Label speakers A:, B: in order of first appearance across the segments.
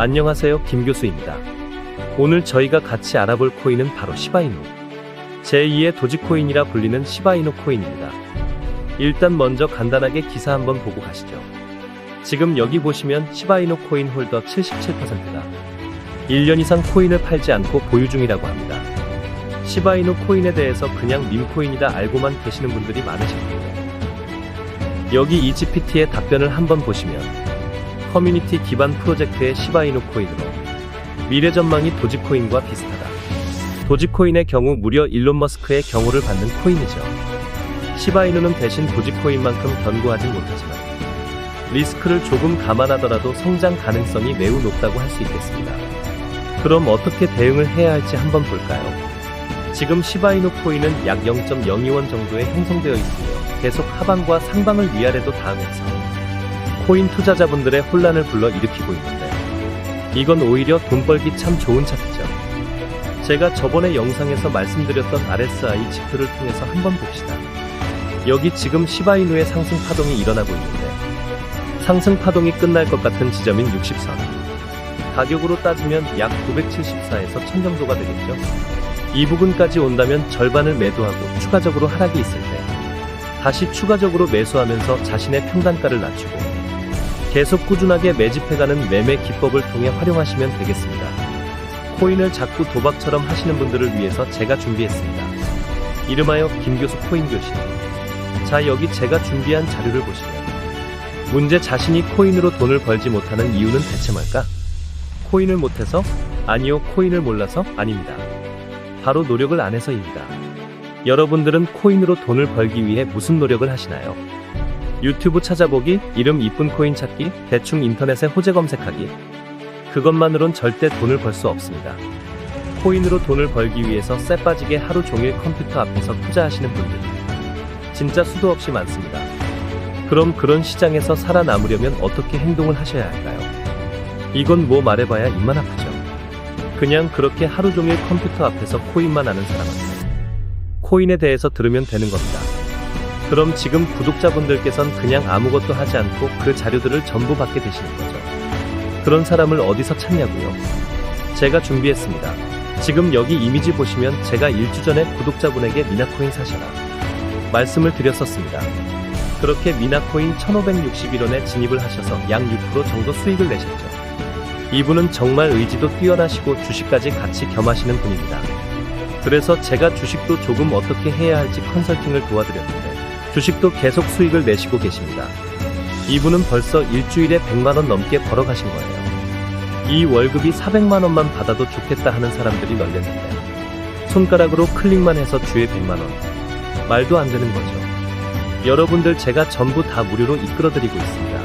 A: 안녕하세요. 김 교수입니다. 오늘 저희가 같이 알아볼 코인은 바로 시바이누. 제2의 도지코인이라 불리는 시바이누 코인입니다. 일단 먼저 간단하게 기사 한번 보고 가시죠. 지금 여기 보시면 시바이누 코인 홀더 77%가 1년 이상 코인을 팔지 않고 보유 중이라고 합니다. 시바이누 코인에 대해서 그냥 밈코인이다 알고만 계시는 분들이 많으실 텐데 여기 이 GPT의 답변을 한번 보시면 커뮤니티 기반 프로젝트의 시바이누 코인으로 미래 전망이 도지코인과 비슷하다. 도지코인의 경우 무려 일론 머스크의 경호를 받는 코인이죠. 시바이누는 대신 도지코인만큼 견고하진 못하지만 리스크를 조금 감안하더라도 성장 가능성이 매우 높다고 할 수 있겠습니다. 그럼 어떻게 대응을 해야 할지 한번 볼까요? 지금 시바이누 코인은 약 0.02원 정도에 형성되어 있으며 계속 하방과 상방을 위아래도 닿으면서 코인 투자자분들의 혼란을 불러 일으키고 있는데 이건 오히려 돈 벌기 참 좋은 차트죠. 제가 저번에 영상에서 말씀드렸던 RSI 지표를 통해서 한번 봅시다. 여기 지금 시바이누의 상승 파동이 일어나고 있는데 상승 파동이 끝날 것 같은 지점인 60선. 가격으로 따지면 약 974에서 1000 정도가 되겠죠. 이 부분까지 온다면 절반을 매도하고 추가적으로 하락이 있을 때 다시 추가적으로 매수하면서 자신의 평단가를 낮추고 계속 꾸준하게 매집해가는 매매 기법을 통해 활용하시면 되겠습니다. 코인을 자꾸 도박처럼 하시는 분들을 위해서 제가 준비했습니다. 이름하여 김교수 코인 교실. 자, 여기 제가 준비한 자료를 보시면 문제 자신이 코인으로 돈을 벌지 못하는 이유는 대체 뭘까? 코인을 못해서? 아니요, 코인을 몰라서? 아닙니다. 바로 노력을 안 해서입니다. 여러분들은 코인으로 돈을 벌기 위해 무슨 노력을 하시나요? 유튜브 찾아보기, 이름 이쁜 코인 찾기, 대충 인터넷에 호재 검색하기. 그것만으론 절대 돈을 벌 수 없습니다. 코인으로 돈을 벌기 위해서 쎄 빠지게 하루 종일 컴퓨터 앞에서 투자하시는 분들이 진짜 수도 없이 많습니다. 그럼 그런 시장에서 살아남으려면 어떻게 행동을 하셔야 할까요? 이건 뭐 말해봐야 입만 아프죠. 그냥 그렇게 하루 종일 컴퓨터 앞에서 코인만 하는 사람한테 코인에 대해서 들으면 되는 겁니다. 그럼 지금 구독자분들께선 그냥 아무것도 하지 않고 그 자료들을 전부 받게 되시는 거죠. 그런 사람을 어디서 찾냐고요? 제가 준비했습니다. 지금 여기 이미지 보시면 제가 일주 전에 구독자분에게 미나코인 사셔라 말씀을 드렸었습니다. 그렇게 미나코인 1561원에 진입을 하셔서 약 6% 정도 수익을 내셨죠. 이분은 정말 의지도 뛰어나시고 주식까지 같이 겸하시는 분입니다. 그래서 제가 주식도 조금 어떻게 해야 할지 컨설팅을 도와드렸는데 주식도 계속 수익을 내시고 계십니다. 이분은 벌써 일주일에 100만원 넘게 벌어가신 거예요. 이 월급이 400만원만 받아도 좋겠다 하는 사람들이 널렸는데 손가락으로 클릭만 해서 주에 100만원. 말도 안 되는 거죠. 여러분들 제가 전부 다 무료로 이끌어드리고 있습니다.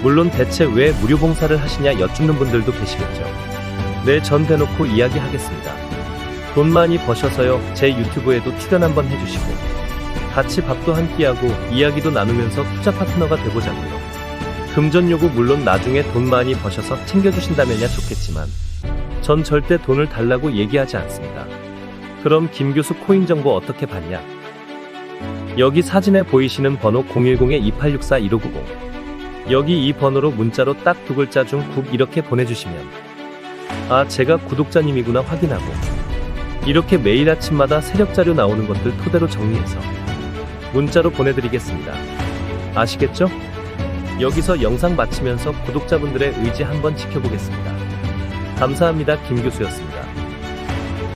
A: 물론 대체 왜 무료 봉사를 하시냐 여쭙는 분들도 계시겠죠. 네, 전 대놓고 이야기하겠습니다. 돈 많이 버셔서요. 제 유튜브에도 출연 한번 해주시고 같이 밥도 한 끼하고 이야기도 나누면서 투자 파트너가 돼보자고요. 금전 요구 물론 나중에 돈 많이 버셔서 챙겨주신다면야 좋겠지만 전 절대 돈을 달라고 얘기하지 않습니다. 그럼 김 교수 코인 정보 어떻게 받냐? 여기 사진에 보이시는 번호 010-2864-1590 여기 이 번호로 문자로 딱 두 글자 중 국 이렇게 보내주시면 아 제가 구독자님이구나 확인하고 이렇게 매일 아침마다 세력 자료 나오는 것들 토대로 정리해서 문자로 보내드리겠습니다. 아시겠죠? 여기서 영상 마치면서 구독자분들의 의지 한번 지켜보겠습니다. 감사합니다. 김 교수였습니다.